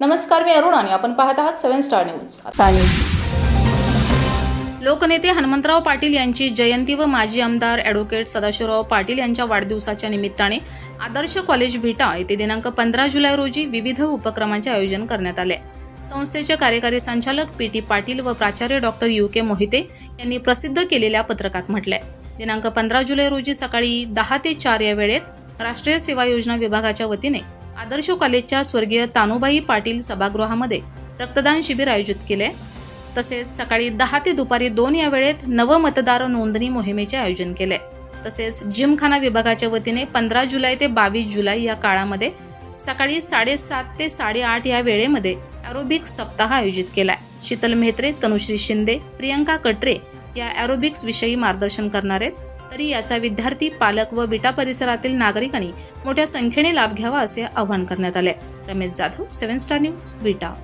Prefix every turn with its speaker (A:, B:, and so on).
A: नमस्कार मी अरुण आणि आपण पाहत आहात सेव्हन स्टार न्यूज. लोकनेते हनुमंतराव पाटील यांची जयंती व माजी आमदार ॲडव्होकेट सदाशिवराव पाटील यांच्या वाढदिवसाच्या निमित्ताने आदर्श कॉलेज विटा येथे दिनांक पंधरा जुलै रोजी विविध उपक्रमांचे आयोजन करण्यात आले. संस्थेचे कार्यकारी संचालक पी टी पाटील व प्राचार्य डॉक्टर यू के मोहिते यांनी प्रसिद्ध केलेल्या पत्रकात म्हटलंय. दिनांक पंधरा जुलै रोजी सकाळी दहा ते चार या वेळेत राष्ट्रीय सेवा योजना विभागाच्या वतीने आदर्श कॉलेजच्या स्वर्गीय तानुबाई पाटील सभागृहामध्ये रक्तदान शिबिर आयोजित केले. तसेच सकाळी दहा ते दुपारी दोन या वेळेत नवमतदार नोंदणी मोहिमेचे आयोजन केले. तसेच जिमखाना विभागाच्या वतीने पंधरा जुलै ते बावीस जुलै या काळामध्ये सकाळी साडेसात ते साडेआठ या वेळेमध्ये ॲरोबिक्स सप्ताह आयोजित केलाय शीतल मेहत्रे तनुश्री शिंदे प्रियंका कटरे या ॲरोबिक्स विषयी मार्गदर्शन करणार आहेत. तरी याचा विद्यार्थी पालक व विटा परिसरातील नागरिकांनी मोठ्या संख्येने लाभ घ्यावा असे आवाहन करण्यात आले. Ramesh Jadhav seven star news Vita